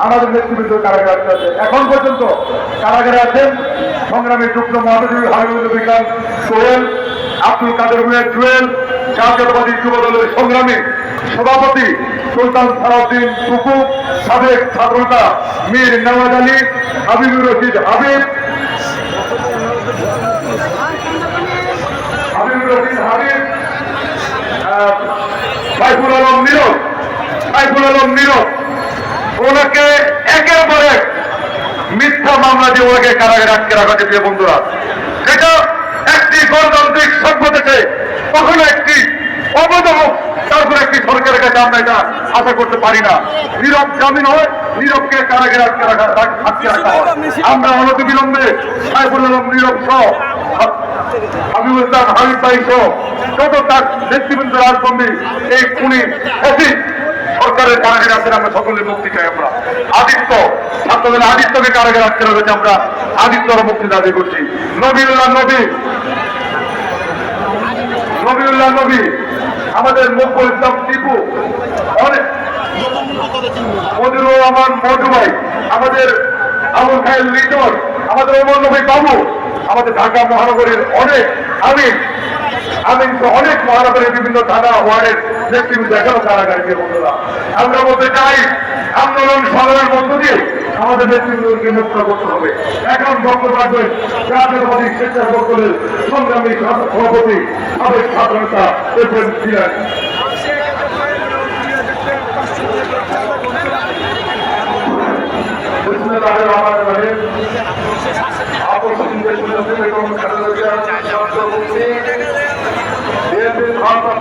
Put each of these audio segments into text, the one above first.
আমাদের আছে। এখন পর্যন্ত কারাগারে আছেন সংগ্রামী হাবিবুল বিকাশ সোহেল আব্দুল কাদের জুয়েল জাতীয়তাবাদী যুব দলের সংগ্রামী সভাপতি সুলতান সালাউদ্দিন টুকু সাবেক ছাত্রনেতা মীর নওয়াজ আলী, হাবিবুর রশিদ হাবিব হাবিবুর রশিদ হাবিব আহ, সাইফুল আলম নীরব সাইফুল আলম নীরব। ওনাকে একের পর এক মিথ্যা মামলা দিয়ে ওনাকে কারাগারে আটকে রাখা প্রিয় বন্ধুরা। এটা একটি গণতান্ত্রিক সভ্য দেশে কখনো একটি অবৈধ হোক, তারপর একটি সরকারের কাছে আমরা এটা আশা করতে পারি না। নীরব জামিন হয়, নীরবকে কারাগারে আটকে রাখা আটকে রাখা হয়। আমরা অনতি বিলম্বে সাইফুল আলম নীরব সহ হাবিবুল হাবিব ভাই সহ যত তার নেতৃবৃন্দ রাজবন্দী এই খুনি সরকারের কারাগারে আছেন, আমরা সকলে মুক্তি চাই আমরা। আদিত্য ছাত্রদের আদিত্যকে কারাগারে আটকে রয়েছে আমরা আদিত্যর মুক্তি দাবি করছি। নবীল্লাহ নবী। নবীউল্লাহ নবী, আমাদের মুকুল ইসলাম টিপু। মজুরুর রহমান মজু ভাই, আমাদের আবুল খায়ের লিটন, আমাদের ওমর নবী বাবু, আমাদের ঢাকা মহানগরীর অনেক আমি আমি অনেক মহানগরের বিভিন্ন থানা, ওয়ার্ডের নেতৃবৃন্দ এখনও কারাগারে গিয়ে বন্ধুরা। আমরা বলতে চাই, আন্দোলন সংগ্রামের মধ্য দিয়ে আমাদের নেতৃবৃন্দকে মুক্ত করতে হবে। এখন বক্তব্য রাখবেন জাতীয়তাবাদী স্বেচ্ছাসেবক দলের সংগ্রামী সভাপতি সাবেক ছাত্রনেতা এফএম সিরাজ বিসমিল্লাহির রহমানির রহিম আকর্ষণীয় সুযোগ এবং বিএনপির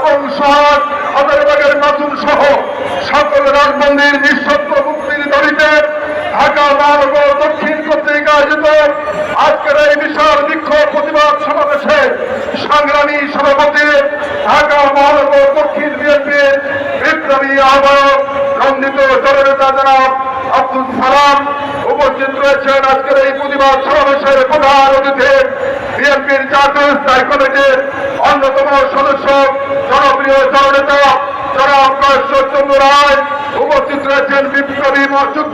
এবং সোহাগ হাজারিবাগের মাসুম সহ, সকল রাজবন্দির নিঃশব্দ মুক্তির দাবিতে ঢাকা মহানগর দক্ষিণ কর্তৃক আয়োজিত আজকের এই বিশাল বিক্ষোভ প্রতিবাদ সমাবেশে সংগ্রামী সভাপতি, ঢাকা মহানগর দক্ষিণ বিএনপির বিপ্লবী আহ্বায়ক, রঞ্জিত জননেতা জনাব আব্দুল সালাম উপস্থিত রয়েছেন আজকের এই প্রতিবাদ সমাবেশের প্রধান অতিথি বিএনপির জাতীয় স্থায়ী কমিটির অন্যতম সদস্য, জনপ্রিয় জননেতা জনাব চন্দ্র রায় উপস্থিত রয়েছেন বিপ্লবী মহাসচিব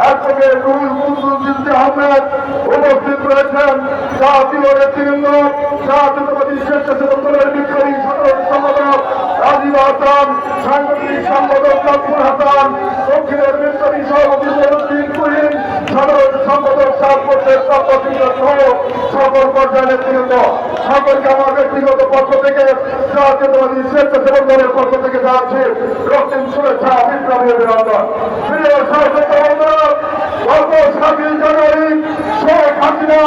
অ্যাডভোকেট রুহুল মুসলিম আহমেদ উপস্থিত রয়েছেন জাতীয় নেতৃবৃন্দ, জাতীয়তাবাদী স্বেচ্ছাসেবক বিপ্লবী সাধারণ সম্পাদক রাজীব হাসান সাংগঠনিক সম্পাদক নাজমুল হাসান, দক্ষিণের বিপ্লবী সভাপতি সাধারণ সম্পাদক সাতপক্ষিত সহ সকল নেতৃবৃন্দ সকলকে আমার ব্যক্তিগত পক্ষ থেকে জাতীয়তাবাদী স্বেচ্ছাসেবক দলের পক্ষ থেকে যাচ্ছে রক্তিম শুভেচ্ছা বিপ্লবী অভিনন্দন। প্রিয় গত জানুয়ারি শেখ হাসিনা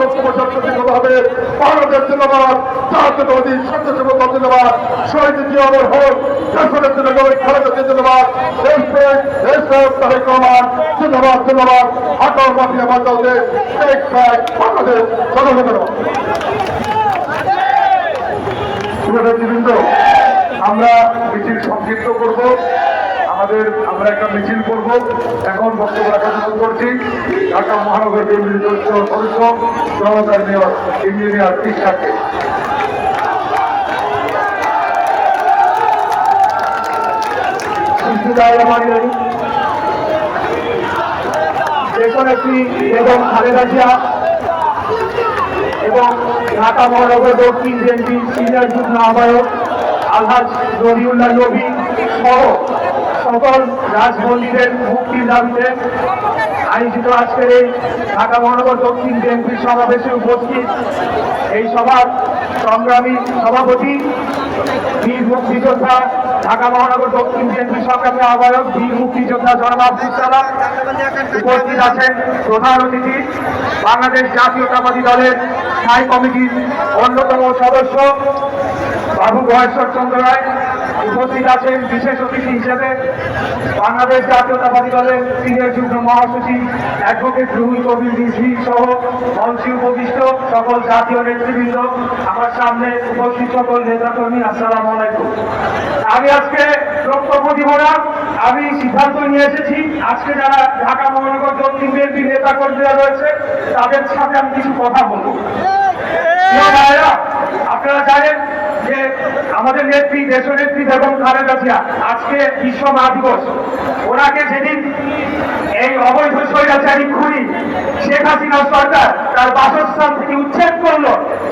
বক্তব্য সত্যিভাবে বাংলাদেশ জিন্দাবাদ, জাতীয়তাবাদী সত্যসেবক জিন্দাবাদ শহীদ জিয়া অমর হোক দেশের জিন্দাবাদ খালেদা জিয়া জিন্দাবাদ দেশপ্রেম দেশপ্রেম তারেক রহমান, জিন্দাবাদ জিন্দাবাদ আটল মাফিয়া শেখ বাংলাদেশ জনগণের শুভেচ্ছাবৃন্দ আমরা মিছিল সংক্ষিপ্ত করব। আমাদের, আমরা একটা মিছিল করব। এখন বক্তব্য রাখার শুরু করছি। ঢাকা মহানগর সদস্য জনতার মেয়র ইঞ্জিনিয়ার দেশনেত্রী এবং ঢাকা মহানগর দক্ষিণ বিএনপি সিনিয়র যুগ্ম আহ্বায়ক আলহাজ নবী সহ সকল রাজবন্দীদের মুক্তির দাবিতে আয়োজিত আজকের এই ঢাকা মহানগর দক্ষিণ বিএনপির সমাবেশে উপস্থিত এই সভার সংগ্রামী সভাপতি বীর মুক্তিযোদ্ধা ঢাকা মহানগর দক্ষিণ বিএনপি সংগ্রামী আহ্বায়ক বীর মুক্তিযোদ্ধা জনাব সালাম। উপস্থিত আছেন প্রধান অতিথি বাংলাদেশ জাতীয়তাবাদী দলের স্থায়ী কমিটির অন্যতম সদস্য বাবু মহেশ্বর চন্দ্র রায়। উপস্থিত আছেন বিশেষ অতিথি হিসেবে বাংলাদেশ জাতীয়তাবাদী দলের সিনিয়র যুগ্ম মহাসচিব অ্যাডভোকেট রুহুল কবির রিজভি সহ মঞ্চে উপবিষ্ট সকল জাতীয় নেতৃবৃন্দ, আমার সামনে উপস্থিত সকল নেতাকর্মী, আসসালামু আলাইকুম। আমি আজকে বক্তব্য দিব না, আমি সিদ্ধান্ত নিয়ে এসেছি। আজকে যারা ঢাকা মহানগর দক্ষিণ বিএনপি নেতা কর্মীরা রয়েছে, তাদের সাথে আমি কিছু কথা বলব। আপনারা জানেন যে আমাদের নেত্রী দেশনেত্রী বেগম খালেদা জিয়া, আজকে বিশ্ব মা দিবস। ওনাকে যেদিন এই অবৈধ স্বৈরাচারী খুনি শেখ হাসিনা সরকার তার বাসস্থান থেকে উচ্ছেদ করল,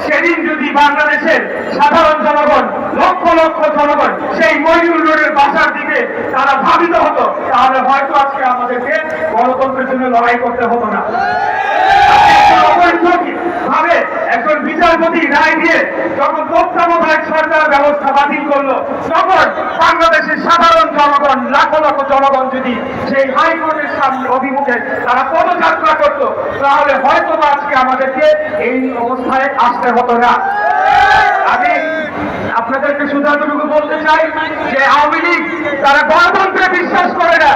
সেদিন যদি বাংলাদেশের সাধারণ জনগণ, লক্ষ লক্ষ জনগণ সেই মইনুল রোডের বাসার দিকে তারা ধাবিত হতো, তাহলে হয়তো আজকে আমাদেরকে গণতন্ত্রের জন্য লড়াই করতে হতো না। ভাবে একজন বিচারপতি রায় দিয়ে যখন তত্ত্বাবধায়ক সরকার ব্যবস্থা বাতিল করল, তখন বাংলাদেশের সাধারণ জনগণ, লাখ লক্ষ জনগণ যদি সেই হাইকোর্টের সামনে অভিমুখে তারা পদযাত্রা করতো, তাহলে হয়তো আজকে আমাদেরকে এই অবস্থায় আসতে হতো না। আমি আপনাদেরকে শুধু বলতে চাই যে আওয়ামী লীগ তারা গণতন্ত্রে বিশ্বাস করে না।